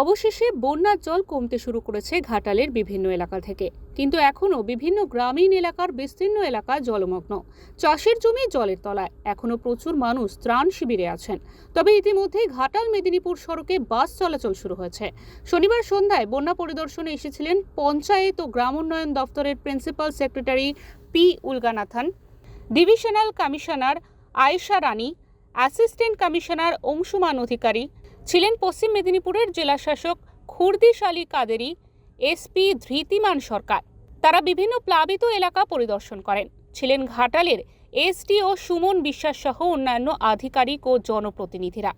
অবশেষে বন্যার জল কমতে শুরু করেছে ঘাটালের বিভিন্ন এলাকা থেকে। কিন্তু এখনও বিভিন্ন গ্রামীণ এলাকার বিস্তীর্ণ এলাকা জলমগ্ন। চাষের জমি জলের তলায়। এখনও প্রচুর মানুষ ত্রাণ শিবিরে আছেন। তবে ইতিমধ্যেই ঘাটাল মেদিনীপুর সড়কে বাস চলাচল শুরু হয়েছে। শনিবার সন্ধ্যায় বন্যা পরিদর্শনে এসেছিলেন পঞ্চায়েত ও গ্রাম উন্নয়ন দপ্তরের principal secretary P Ulaganathan, divisional commissioner Ayesha Rani, assistant commissioner Anshuman Adhikari ছিলেন পশ্চিম মেদিনীপুরের জেলাশাসক খুরদিশ আলী কাদেরি এসপি ধৃতিমান সরকার। তারা বিভিন্ন প্লাবিত এলাকা পরিদর্শন করেন। ছিলেন ঘাটালের এসডি ও সুমন বিশ্বাস সহ অন্যান্য আধিকারিক ও জনপ্রতিনিধিরা।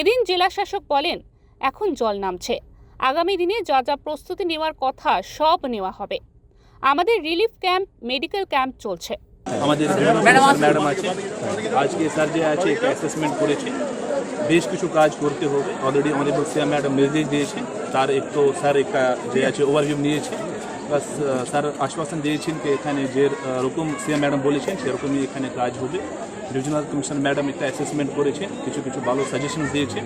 এদিন জেলাশাসক বলেন এখন জল নামছে। আগামী দিনে যা যা প্রস্তুতি নেওয়ার কথা সব নেওয়া হবে। আমাদের রিলিফ ক্যাম্প মেডিকেল ক্যাম্প চলছে। আমাদের ম্যাডাম আছে। আজকে স্যার যে আছে একটা অ্যাসেসমেন্ট করেছে। বেশ কিছু কাজ করতে হবে। অলরেডি আমাদের সিএম ম্যাডাম নির্দেশ দিয়েছে তার একটু স্যার একটা যে আছে ওভারভিউ নিয়েছে। প্লাস স্যার আশ্বাসন দিয়েছেন যে এখানে যে রকম সিএম ম্যাডাম বলেছেন, সেরকমই এখানে কাজ হবে। রিজনাল কমিশন ম্যাডাম একটা অ্যাসেসমেন্ট করেছেন, কিছু কিছু ভালো সাজেশন দিয়েছেন।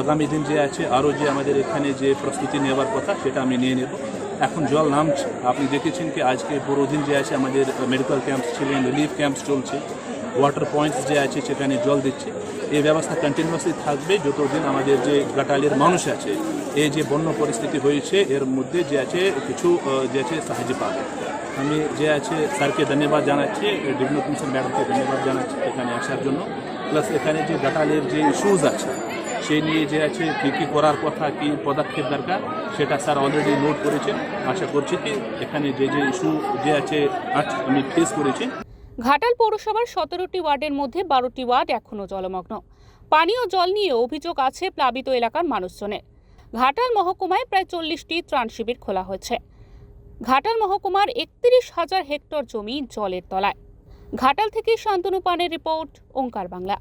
আগামী দিন যে আছে, আরও যে আমাদের এখানে যে প্রস্তুতি নেওয়ার কথা, সেটা আমি নিয়ে নেব। এখন জল নামছে। আপনি দেখেছেন কি, আজকে পুরো দিন যে আছে আমাদের মেডিকেল ক্যাম্পস ছিলেন রিলিফ ক্যাম্পস চলছে। ওয়াটার পয়েন্টস যে আছে সেখানে জল দিচ্ছে। এই ব্যবস্থা কন্টিনিউয়াসলি থাকবে যতদিন আমাদের যে গাটালের মানুষ আছে, এই যে বন্য পরিস্থিতি হয়েছে, এর মধ্যে যে আছে কিছু যে আছে সাহায্য পাবে। আমি যে আছে স্যারকে ধন্যবাদ জানাচ্ছি ডিভিশনাল কমিশন ম্যাডামকে ধন্যবাদ জানাচ্ছি এখানে আসার জন্য। প্লাস এখানে যে গাটালের যে ইস্যুজ আছে, সেই নিয়ে যে আছে কী কী করার কথা, কী পদক্ষেপ দরকার, সেটা স্যার অলরেডি নোট করেছেন। আশা করছি কি এখানে যে যে ইস্যু যে আছে আমি ফেস করেছি। ঘাটাল পৌরসভার সতেরোটি ওয়ার্ডের মধ্যে বারোটি ওয়ার্ড এখনও জলমগ্ন। পানীয় জল নিয়ে অভিযোগ আছে প্লাবিত এলাকার মানুষজনের। ঘাটাল মহকুমায় প্রায় চল্লিশটি ত্রাণ শিবির খোলা হয়েছে। ঘাটাল মহকুমার একত্রিশ হাজার হেক্টর জমি জলের তলায়। ঘাটাল থেকে শান্তনু পানের রিপোর্ট, ওঙ্কার বাংলা।